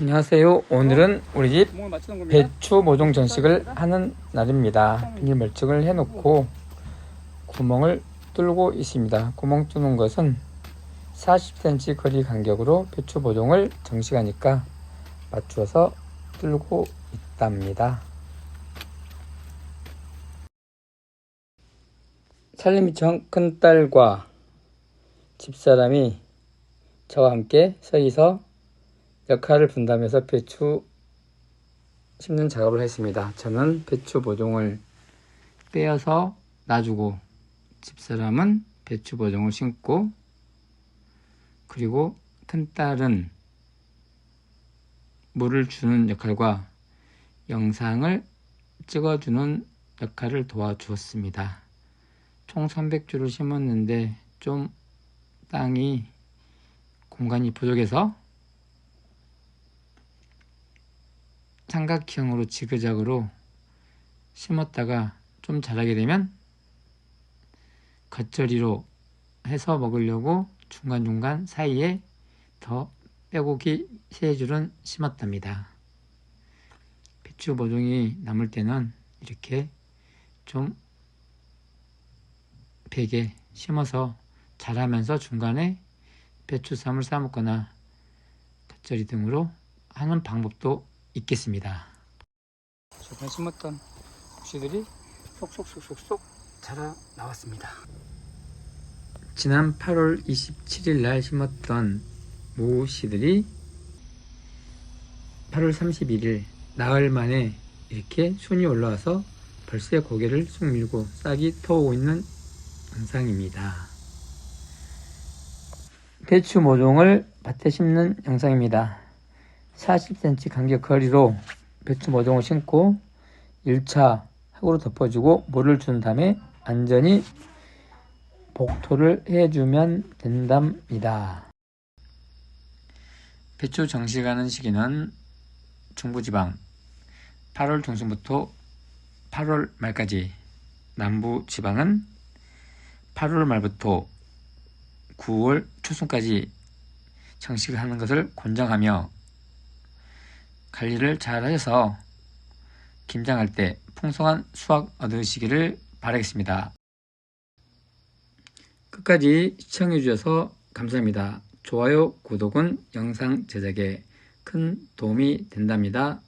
안녕하세요. 오늘은 우리 집. 배추 모종 전식을 하는 날입니다. 비닐 멀칭을 해놓고 구멍을 뚫고 있습니다. 구멍 뚫는 것은 40cm 거리 간격으로 배추 모종을 정식하니까 맞추어서 뚫고 있답니다. 살림이청 큰딸과 집사람이 저와 함께 서기서 역할을 분담해서 배추 심는 작업을 했습니다. 저는 배추 모종을 빼어서 놔주고 집사람은 배추 모종을 심고 그리고 큰딸은 물을 주는 역할과 영상을 찍어주는 역할을 도와주었습니다. 총 300주를 심었는데 좀 땅이 공간이 부족해서 삼각형으로 지그작으로 심었다가 좀 자라게 되면 겉절이로 해서 먹으려고 중간중간 사이에 더 빼곡이 세 줄은 심었답니다. 배추 모종이 남을 때는 이렇게 좀 베개 심어서 자라면서 중간에 배추쌈을 싸먹거나 겉절이 등으로 하는 방법도 있겠습니다. 저번 심었던 국시들이 쏙쏙쏙쏙쏙 자라 나왔습니다. 지난 8월 27일 날 심었던 모씨들이 8월 31일 나흘 만에 이렇게 순이 올라와서 벌새 고개를 쑥 밀고 싹이 터오고 있는 영상입니다. 배추 모종을 밭에 심는 영상입니다. 40cm 간격 거리로 배추 모종을 심고 1차 흙으로 덮어주고 물을 준 다음에 안전히 복토를 해주면 된답니다. 배추 정식하는 시기는 중부지방 8월 중순부터 8월 말까지 남부지방은 8월 말부터 9월 초순까지 정식하는 것을 권장하며 관리를 잘 하셔서 김장할 때 풍성한 수확 얻으시기를 바라겠습니다. 끝까지 시청해 주셔서 감사합니다. 좋아요, 구독은 영상 제작에 큰 도움이 된답니다.